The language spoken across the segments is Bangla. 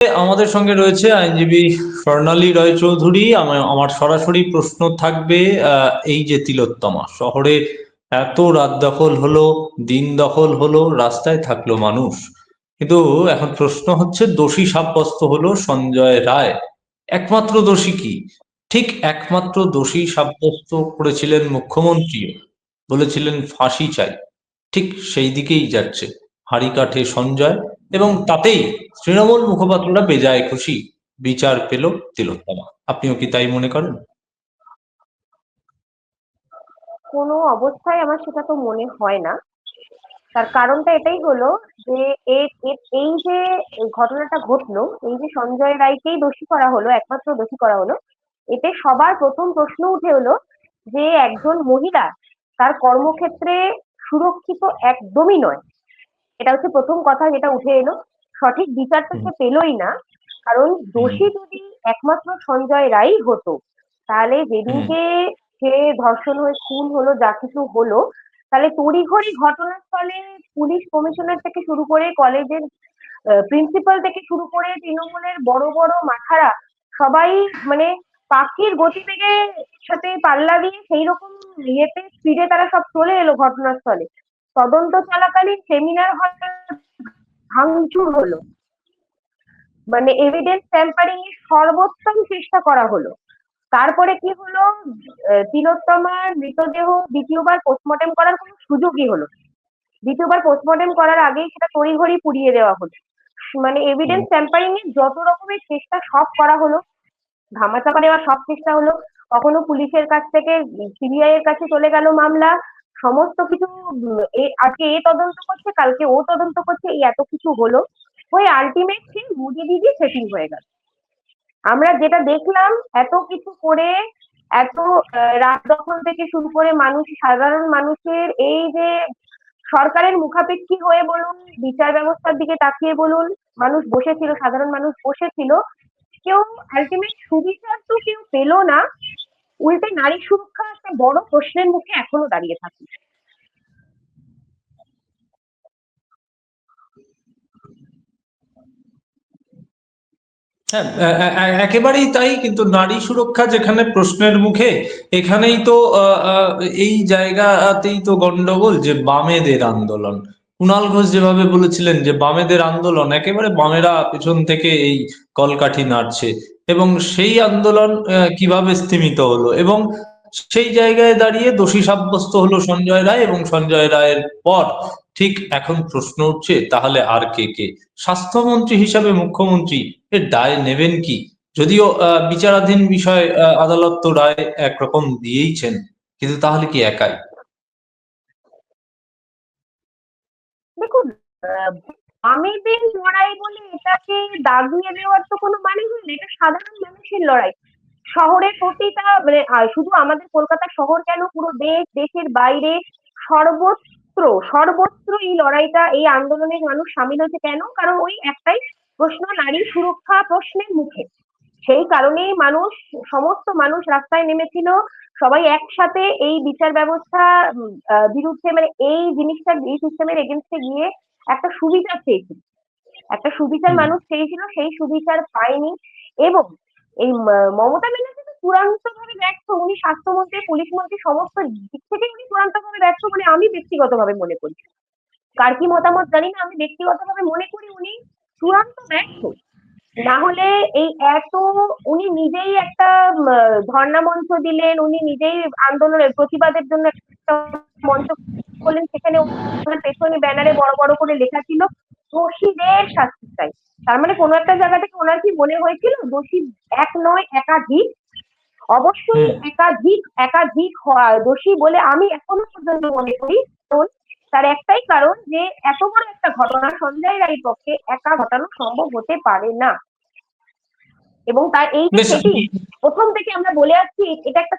আমাদের সঙ্গে রয়েছে আইনজীবী স্বর্ণালী রায় চৌধুরী আমার সরাসরি প্রশ্ন থাকবে এই যে তিলোত্তমা, শহরে এত রাত দখল হলো, দিন দখল হলো, রাস্তায় থাকল মানুষ। কিন্তু এখন প্রশ্ন হচ্ছে, দোষী সাব্যস্ত হলো সঞ্জয় রায়। একমাত্র দোষী কি? ঠিক একমাত্র দোষী সাব্যস্ত করেছিলেন মুখ্যমন্ত্রী, বলেছিলেন ফাঁসি চাই। ঠিক সেই দিকেই যাচ্ছে। হাড়ি কাঠে সঞ্জয় এবং তাতেই তৃণমূল মুখপাত্ররা বেজায় খুশি। বিচার পেল তিলোত্তমা। আপনিও কি তাই মনে করেন? কোনো অবস্থায় আমার সেটা তো মনে হয় না। তার কারণটা এটাই হলো যে এই যে ঘটনাটা ঘটলো, এই যে সঞ্জয় রায়কেই দোষী করা হলো, একমাত্র দোষী করা হলো, এতে সবার প্রথম প্রশ্ন উঠে হলো যে একজন মহিলা তার কর্মক্ষেত্রে সুরক্ষিত একদমই নয়। এটা হচ্ছে প্রথম কথা যেটা উঠে এলো। সঠিক বিচারটা সে পেলই না। কারণ দোষী যদি একমাত্র সঞ্জয় রায়ই হতো তাহলে যেদিনকে সে ধর্ষণ হয়ে খুন হলো যা কিছু হলো তাহলে তড়িঘড়ি ঘটনাস্থলে পুলিশ কমিশনার থেকে শুরু করে কলেজের প্রিন্সিপাল থেকে শুরু করে তৃণমূলের বড় বড় মাথারা সবাই মানে পাখির গতিবেগে সাথে পাল্লা দিয়ে সেই রকম ইয়েতে স্পিডে তারা সব চলে এলো ঘটনাস্থলে। তদন্ত চলাকালীন সেমিনার হল ভাঙচুর হলো। মানে এভিডেন্স ট্যাম্পারিং এর সর্বোত্তম চেষ্টা করা হলো। তারপরে কি হলো? তিলোত্তমার মৃতদেহ দ্বিতীয়বার পোস্টমর্টেম করার কোনো সুযোগই হলো দ্বিতীয়বার পোস্টমর্টেম করার আগেই সেটা তড়িঘড়ি পুড়িয়ে দেওয়া হলো। মানে এভিডেন্স ট্যাম্পারিং এর যত রকমের চেষ্টা সব করা হলো ধামাচাপা দেওয়ার সব চেষ্টা হলো। কখনো পুলিশের কাছ থেকে সিবিআই এর কাছে চলে গেল মামলা সমস্ত কিছু আজকে এ তদন্ত করছে, কালকে ও তদন্ত করছে, এই এত কিছু হলো। ওই আলটিমেট সেই মুদি দিদি সেটিং হয়ে গেল। আমরা যেটা দেখলাম, এত কিছু করে, এত রাত দখল থেকে শুরু করে মানুষ, সাধারণ মানুষের এই যে সরকারের মুখাপেক্ষী হয়ে বলুন, বিচার ব্যবস্থার দিকে তাকিয়ে বলুন, মানুষ বসেছিল, সাধারণ মানুষ বসেছিল, কেউ আলটিমেট সুবিচার তো কেউ পেল না। উল্টে নারী সুরক্ষা একটা বড় প্রশ্নের মুখে এখনও দাঁড়িয়ে থাকে। হ্যাঁ একেবারেই তাই, কিন্তু নারী সুরক্ষা যেখানে প্রশ্নের মুখে, এখানেই তো এই জায়গাতেই তো গন্ডগোল যে বামেদের আন্দোলন। কুণাল ঘোষ যেভাবে বলেছিলেন যে, বামেদের আন্দোলন, একেবারে বামেরা পেছন থেকে এই কলকাঠি নাড়ছে এবং সেই আন্দোলন কীভাবে স্তীমিত হলো এবং সেই জায়গায় দাঁড়িয়ে দোষী সাব্যস্ত হলো সঞ্জয় রায় এবং সঞ্জয় রায়ের পর ঠিক এখন প্রশ্ন উঠছে, তাহলে আর কে কে? স্বাস্থ্যমন্ত্রী হিসাবে মুখ্যমন্ত্রী, এর দায় নেবেন কি? যদিও বিচারাধীন বিষয় আদালত তো রায় একরকম দিয়েইছেন, কিন্তু তাহলে কি একাই? বামেদের লড়াই বলে এটাকে দাগিয়ে দেওয়ার তো কোনো মানে হয় না, এটা সাধারণ মানুষের লড়াই। শহরের প্রতিটা মানে শুধু আমাদের কলকাতা শহর কেন, পুরো দেশ, দেশের বাইরে সর্বত্র সর্বত্র এই লড়াইটা, এই আন্দোলনে মানুষ সামিল হয়েছে কেন? কারণ ওই একটাই প্রশ্ন, নারী সুরক্ষা প্রশ্নের মুখে। সেই কারণেই মানুষ, সমস্ত মানুষ রাস্তায় নেমেছিল, সবাই একসাথে এই বিচার ব্যবস্থা বিরুদ্ধে মানে এই জিনিসটা, এই সিস্টেমের এগেনস্টে গিয়ে একটা সুবিচার চেয়েছিল। একটা সুবিচার মানুষ চেয়েছিল সেই সুবিচার পায়নি এবং এই মমতা ব্যানার্জি তো চূড়ান্ত ভাবে ব্যর্থ। উনি স্বাস্থ্যমন্ত্রী পুলিশ মন্ত্রী সমস্ত দিক থেকে উনি চূড়ান্ত ভাবে ব্যর্থ বলে আমি ব্যক্তিগতভাবে মনে করি। কার কি মতামত জানি না আমি ব্যক্তিগতভাবে মনে করি উনি চূড়ান্ত ব্যর্থ। না হলে এই এত উনি নিজেই একটা ধর্ণা মঞ্চ দিলেন উনি নিজেই আন্দোলনের প্রতিবাদের জন্য একটা মঞ্চ করলেন সেখানে ওনার পেছনে ব্যানারে বড় বড় করে লেখা ছিল দোষীদের শাস্তি চাই। তার মানে কোনো একটা জায়গা থেকে ওনার কি মনে হয়েছিল? দোষী এক নয় একাধিক? অবশ্যই একাধিক একাধিক দোষী বলে আমি এখনও পর্যন্ত মনে করি তার একটাই কারণ যে এত বড় একটা ঘটনা সঞ্জয় রায়ের পক্ষে একা ঘটানো সম্ভব হতে পারে না। এবং তার এই যে সেটিং প্রথম থেকে আমরা বলে আসছি এটা একটা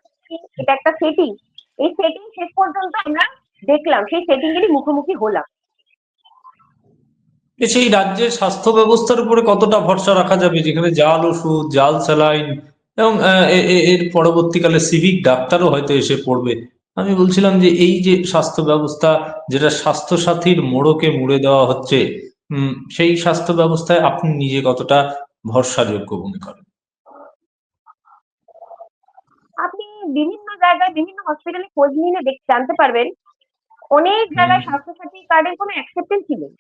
এটা একটা সেটিং এই সেটিং শেষ পর্যন্ত আমরা দেখলাম সেই সেটিং এরই মুখোমুখি হলাম। সেই রাজ্যের স্বাস্থ্য ব্যবস্থার উপরে কতটা ভরসা রাখা যাবে? যেখানে জাল ওষুধ জাল স্যালাইন এবং এর পরবর্তীকালে সিভিক ডাক্তারও হয়তো এসে পড়বে। আমি বলছিলাম যে এই যে স্বাস্থ্য ব্যবস্থা যেটা স্বাস্থ্য সাথীর মোড়কে মুড়ে দেওয়া হচ্ছে সেই স্বাস্থ্য ব্যবস্থায় আপনি নিজে কতটা ভরসাযোগ্য মনে করেন? আপনি বিভিন্ন জায়গায় বিভিন্ন হসপিটালে খোঁজ নিলে দেখ জানতে পারবেন। অনেক জায়গায় স্বাস্থ্যসাথী কার্ডের কোনো অ্যাকসেপ্টেন্সই নেই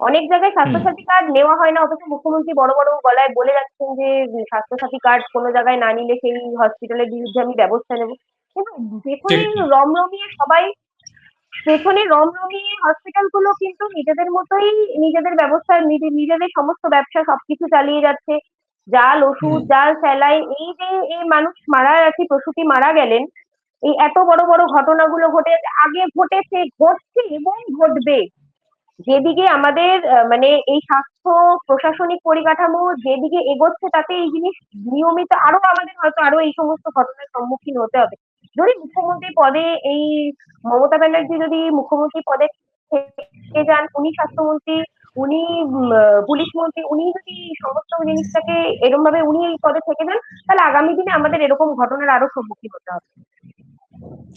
অনেক জায়গায় স্বাস্থ্যসাথী কার্ড নেওয়া হয় না অথচ মুখ্যমন্ত্রী বড় বড় গলায় বলে যাচ্ছেন যে স্বাস্থ্যসাথী কার্ড কোনো জায়গায় না নিলে সেই হসপিটালের বিরুদ্ধে আমি ব্যবস্থা নেব। কিন্তু পেছনে। রমরমিয়ে সবাই পেছনে রমরমিয়ে হসপিটালগুলো কিন্তু নিজেদের মতোই নিজেদের ব্যবস্থা নিজে- নিজেদের সমস্ত ব্যবসা সবকিছু চালিয়ে যাচ্ছে। জাল ওষুধ জাল স্যালাইন এই যে এই মানুষ মারা গেছে প্রসূতি মারা গেলেন এই এত বড় বড় ঘটনাগুলো ঘটে আগে ঘটেছে, ঘটছে এবং ঘটবে। যেদিকে আমাদের মানে এই স্বাস্থ্য প্রশাসনিক পরিকাঠামো যেদিকে এগোচ্ছে, তাতে এই জিনিস নিয়মিত আরও আমাদের হয়তো আরও এই সমস্ত ঘটনার সম্মুখীন হতে হবে। যদি মুখ্যমন্ত্রী পদে এই মমতা ব্যানার্জি যদি মুখ্যমন্ত্রী পদে থেকে যান, উনি স্বাস্থ্যমন্ত্রী, উনি পুলিশ মন্ত্রী, উনি যদি সমস্ত জিনিসটাকে এরকম ভাবে উনি এই পদে থেকে যান, তাহলে আগামী দিনে আমাদের এরকম ঘটনার আরও সম্মুখীন হতে হবে।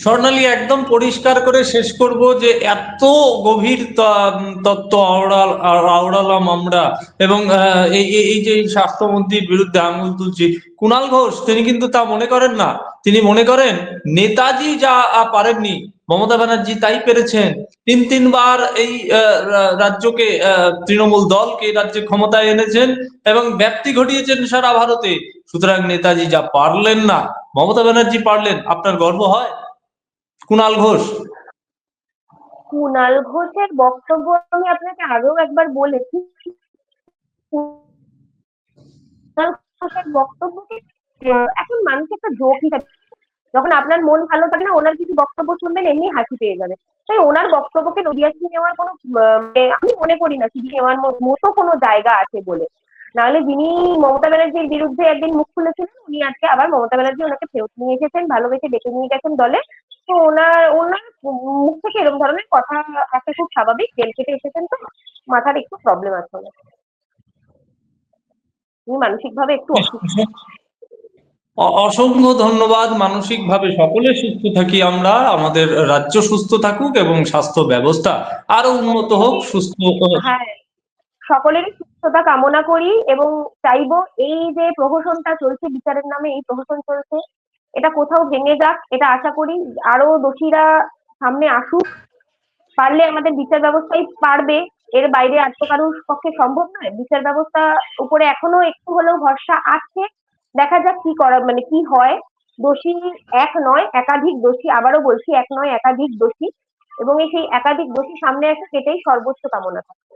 স্বর্ণালী, একদম পরিষ্কার করে শেষ করব যে এত গভীর তত্ত্ব আওড়াল আওড়ালাম আমরা এবং এই যে স্বাস্থ্যমন্ত্রীর বিরুদ্ধে আঙুল তুলছি। কুণাল ঘোষ, তিনি কিন্তু তা মনে করেন না। তিনি মনে করেন, নেতাজি যা পারেননি মমতা ব্যানার্জি তাই পেরেছেন। তিন তিনবার এই রাজ্যকে তৃণমূল দলকে রাজ্যে ক্ষমতায় এনেছেন এবং ব্যাপ্তি ঘটিয়েছেন সারা ভারতে। সুতরাং নেতাজি যা পারলেন না, মমতা ব্যানার্জি পারলেন, আপনার গর্ব হয়? কুণাল ঘোষ। কুণাল ঘোষের বক্তব্য আমি আপনাকে আগেও একবার বলেছি। কুণাল ঘোষের বক্তব্যকে এখন মানুষ একটা জোক হিসাবে যখন আপনার মন ভালো থাকে না ওনার কিছু বক্তব্য শুনবেন এমনি হাসি পেয়ে যাবে। তাই ওনার বক্তব্যকে নদিয়াসি নেওয়ার কোনো মানে আমি মনে করি না সিডি নেওয়ার মতো কোনো জায়গা আছে বলে। নাহলে যিনি মমতা ব্যানার্জির বিরুদ্ধে একদিন মুখ খুলেছিলেন উনি আজকে আবার মমতা ব্যানার্জি ওনাকে ফেরত নিয়ে এসেছেন ভালোবেসে ডেকে নিয়ে গেছেন দলে। তো ওনার ওনার মুখ থেকে এরকম ধরনের কথা আসা খুব স্বাভাবিক জেল কেটে এসেছেন তো মাথার একটু প্রবলেম আছে ওনার। উনি মানসিকভাবে একটু অসুস্থ। অসংখ্য ধন্যবাদ। মানসিক ভাবে সকলে সুস্থ থাকি আমরা, আমাদের রাজ্য সুস্থ থাকুক এবং স্বাস্থ্য ব্যবস্থা আরও উন্নত হোক, সুস্থ। হ্যাঁ সকলেরই সুস্থতা কামনা করি এবং চাইব এই যে প্রহসনটা চলছে, বিচারের নামে এই প্রহসন চলছে, এটা কোথাও ভেঙে যাক, এটা আশা করি আরও দোষীরা সামনে আসুক। পারলে আমাদের বিচার ব্যবস্থাই পারবে, এর বাইরে আর তো কারোর পক্ষে সম্ভব নয়। বিচার ব্যবস্থা উপরে এখনও একটু হলেও ভরসা আছে। দেখা যাক কি করা মানে কি হয়। দোষী এক নয়, একাধিক দোষী, আবারও বলছি, এক নয়, একাধিক দোষী। এবং এই সেই একাধিক দোষী সামনে আসে, সেটাই সর্বোচ্চ কামনা থাকে।